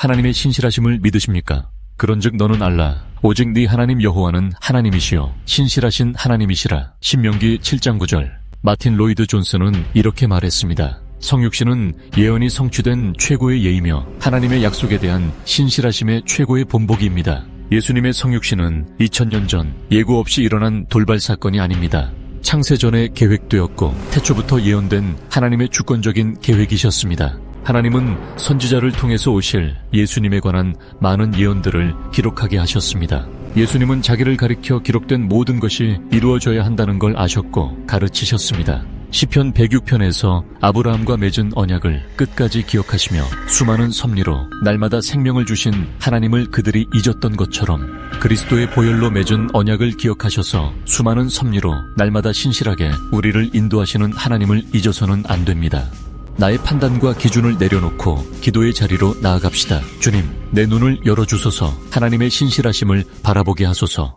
하나님의 신실하심을 믿으십니까? 그런즉 너는 알라 오직 네 하나님 여호와는 하나님이시요 신실하신 하나님이시라. 신명기 7장 9절. 마틴 로이드 존슨은 이렇게 말했습니다. 성육신은 예언이 성취된 최고의 예이며 하나님의 약속에 대한 신실하심의 최고의 본보기입니다. 예수님의 성육신은 2000년 전 예고 없이 일어난 돌발 사건이 아닙니다. 창세전에 계획되었고 태초부터 예언된 하나님의 주권적인 계획이셨습니다. 하나님은 선지자를 통해서 오실 예수님에 관한 많은 예언들을 기록하게 하셨습니다. 예수님은 자기를 가리켜 기록된 모든 것이 이루어져야 한다는 걸 아셨고 가르치셨습니다. 시편 106편에서 아브라함과 맺은 언약을 끝까지 기억하시며 수많은 섭리로 날마다 생명을 주신 하나님을 그들이 잊었던 것처럼 그리스도의 보혈로 맺은 언약을 기억하셔서 수많은 섭리로 날마다 신실하게 우리를 인도하시는 하나님을 잊어서는 안 됩니다. 나의 판단과 기준을 내려놓고 기도의 자리로 나아갑시다. 주님, 내 눈을 열어주소서 하나님의 신실하심을 바라보게 하소서.